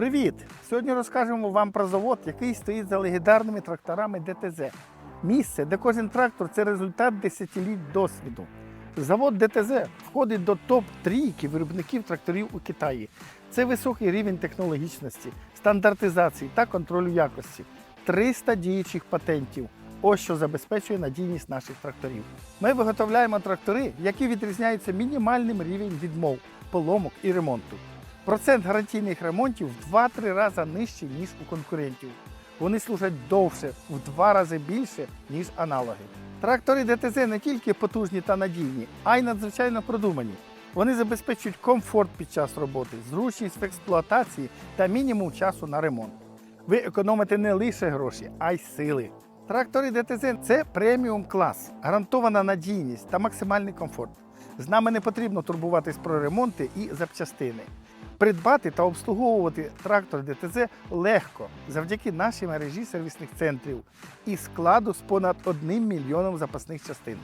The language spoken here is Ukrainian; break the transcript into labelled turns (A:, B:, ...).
A: Привіт! Сьогодні розкажемо вам про завод, який стоїть за легендарними тракторами ДТЗ. Місце, де кожен трактор це результат десятиліть досвіду. Завод ДТЗ входить до топ-трійки виробників тракторів у Китаї. Це високий рівень технологічності, стандартизації та контролю якості. 300 діючих патентів. Ось що забезпечує надійність наших тракторів. Ми виготовляємо трактори, які відрізняються мінімальним рівнем відмов, поломок і ремонту. Процент гарантійних ремонтів в 2-3 рази нижчий, ніж у конкурентів. Вони служать довше, в два рази більше, ніж аналоги. Трактори ДТЗ не тільки потужні та надійні, а й надзвичайно продумані. Вони забезпечують комфорт під час роботи, зручність в експлуатації та мінімум часу на ремонт. Ви економите не лише гроші, а й сили. Трактори ДТЗ це преміум клас, гарантована надійність та максимальний комфорт. З нами не потрібно турбуватись про ремонти і запчастини. Придбати та обслуговувати трактор ДТЗ легко завдяки нашій мережі сервісних центрів і складу з понад 1 мільйоном запасних частин.